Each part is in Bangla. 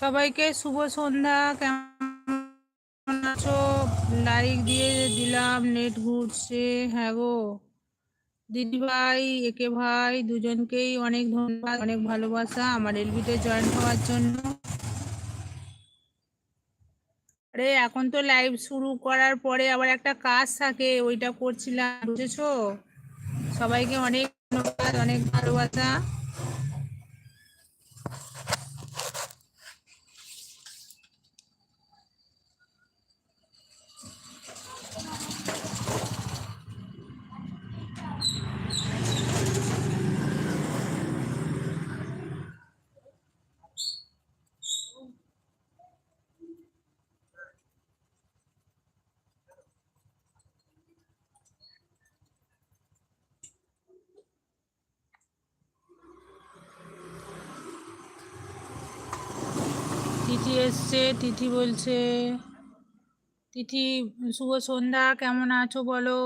সবাইকে শুভ সন্ধ্যা, কেমন আছো? লাইক দিয়ে দিলাম, নেট ঘুরছে। হ্যাঁ গো। দিদি ভাই, একে ভাই, দুজনকেই অনেক ধন্যবাদ, অনেক ভালোবাসা আমার এলবিতে জয়েন হওয়ার জন্য। আরে, এখন তো লাইভ শুরু করার পরে আবার একটা কাজ থাকে, ওইটা করছিলাম, বুঝেছ? সবাইকে অনেক ধন্যবাদ, অনেক ভালোবাসা। তিথি এসছে তিথি বলছে তিথি শুভ সন্ধ্যা কেমন আছো বলো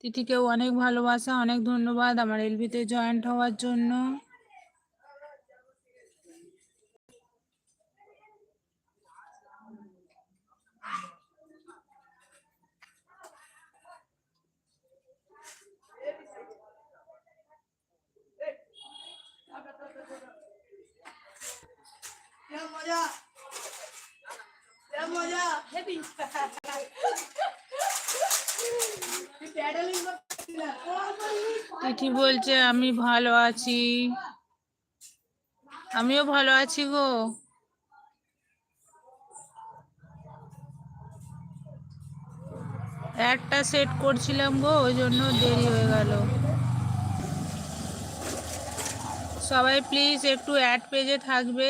তিথিকেও অনেক ভালোবাসা অনেক ধন্যবাদ আমার এলবিতে জয়েন্ট হওয়ার জন্য Yeah. heavy. তিথি বলছে, আমি ভালো আছি। আমিও ভালো আছি গো। একটা সেট করছিলাম গো, ওই জন্য দেরি হয়ে গেল। সবাই প্লিজ একটু অ্যাড পেজে থাকবে।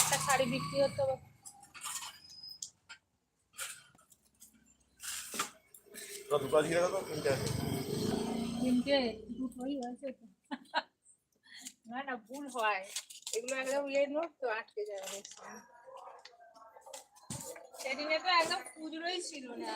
একটা শাড়ি বিক্রি হতো? না না ভুল হয়। এগুলো একদম ইয়ে নোট তো আটকে যাবে। সেদিনে তো একদম খুচরোই ছিল না।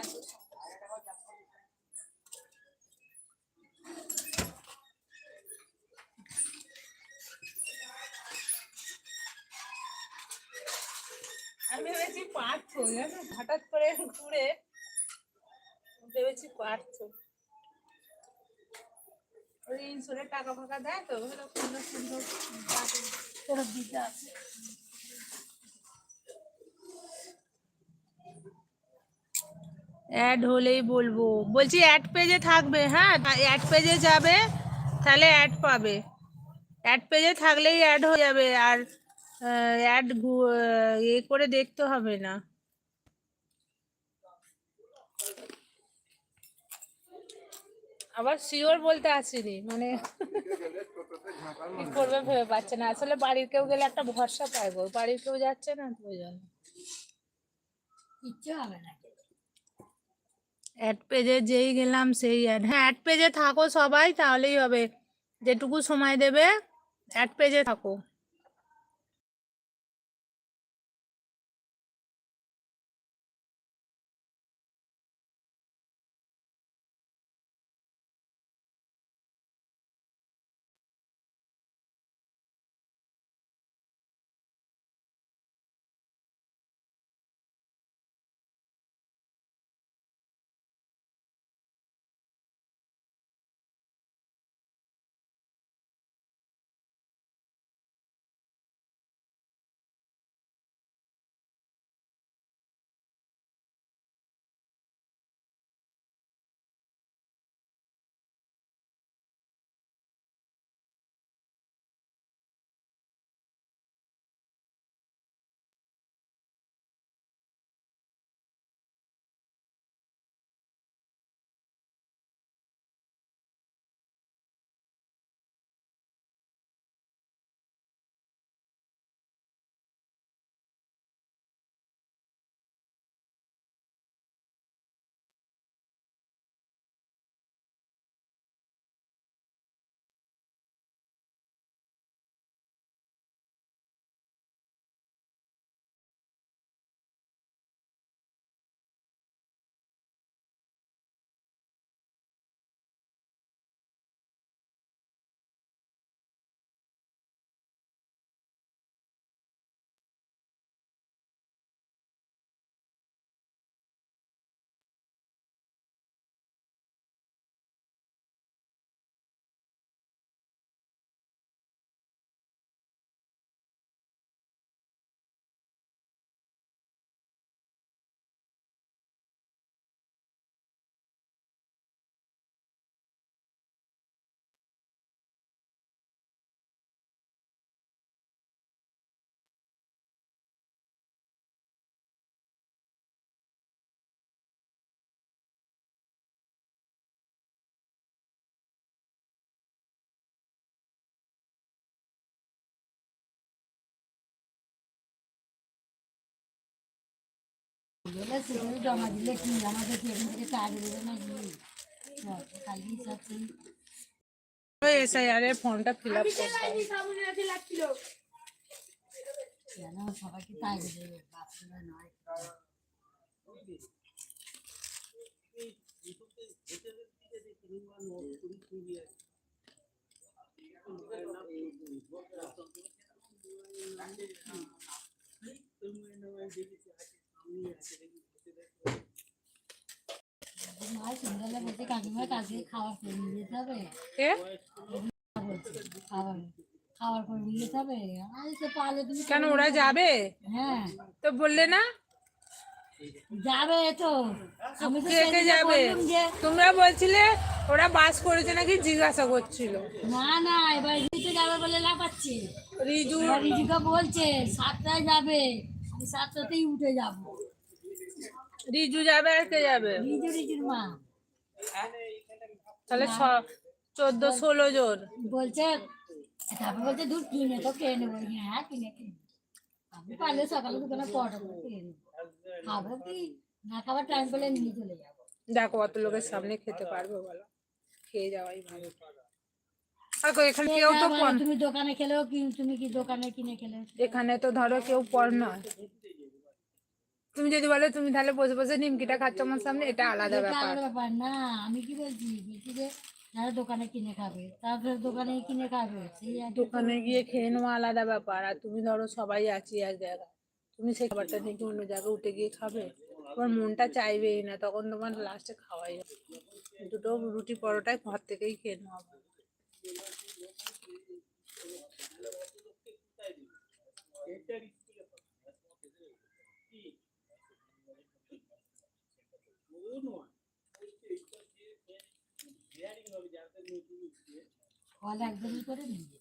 আমি ভেবেছি পার্থ জানো? হঠাৎ করে ঘুরে ভেবেছি পার্থ ওই ইন্স্যুরের টাকা ফাকা দেয় তো সুন্দর সুন্দর ফেরত দিতে আছে অ্যাড হলেই বলব। বলছি অ্যাড পেজে থাকবে হ্যাঁ? অ্যাড পেজে যাবে, তাহলে অ্যাড পাবে। অ্যাড পেজে থাকলেই অ্যাড হয়ে যাবে, আর অ্যাড এ করে দেখতে হবে না। আবার শিওর বলতে আসিনি মানে কি করবে ভেবে পাচ্ছে না। আসলে বাড়ির কেউ গেলে একটা ভরসা পাইবো বাড়ির কেউ যাচ্ছে না তো ওই জন্য। ইচ্ছে হবে না অ্যাড পেজে যেই গেলাম সেই অ্যাড হ্যাঁ অ্যাড পেজে থাকো সবাই তাহলেই হবে। যেটুকু সময় দেবে অ্যাড পেজে থাকো। জমা দিলে কি আমাদের কি এখান থেকে টাকা দেবে না কি লাগছিল কেন সবাইকে বলছে কাকিমা কালকে খাবার করে নিয়ে যেতে হবে এ বলছে খাবার খাবার করে নিয়ে যেতে হবে আমি তো পারলে তুমি কেন ওরা যাবে? হ্যাঁ। তো বললে না? যাবে তো। কে কে যাবে? তোমরা বলছিলে ওরা বাস করেছে নাকি জিজ্ঞাসা করছিল। না না এবার রিজু যাবে বলে লাফাচ্ছে। রিজু? রিজুকে বলছে সাতটায় যাবে। আমি সাতটাতেই উঠে যাব। রিজু যাবে আর কে যাবে? রিজু রিজুর মা। তাহলে চোদ্দ ষোলো জন। বলছে তারপর বলছে দুধ কিনে তো খেয়ে নেব? হ্যাঁ কিনে কিনে আমি পারলে সকালে দোকানে পটা খেয়ে নেব। খাব কি? না খাবার টাইম পেলে নিয়ে চলে যাব। দেখো অত লোকের সামনে খেতে পারবে বলো। খেয়ে যাওয়াই ভালো। আর এখানে কেউ তো আবার তুমি দোকানে খেলেও কি তুমি কি দোকানে কিনে খেলে এখানে তো ধরো কেউ পর নয়। তুমি যদি বলো তুমি তাহলে বসে বসে নিমকিটা খাচ্ছ আমার সামনে এটা আলাদা ব্যাপার। ব্যাপার না আমি কি বলছি বলছি যে যারা দোকানে কিনে খাবে তারপরে দোকানে কিনে খাবে দোকানে গিয়ে খেয়ে নেওয়া আলাদা ব্যাপার আর তুমি ধরো সবাই আছি এক জায়গায় তুমি সেই খাবারটা নিয়ে অন্য জায়গায় উঠে গিয়ে খাবে তোমার মনটা চাইবেই না তখন তোমার লাস্টে খাওয়াই দুটো রুটি পরোটায় ঘর থেকেই খেয়ে নেওয়া ভালো। ফল একদমই করে নিয়ে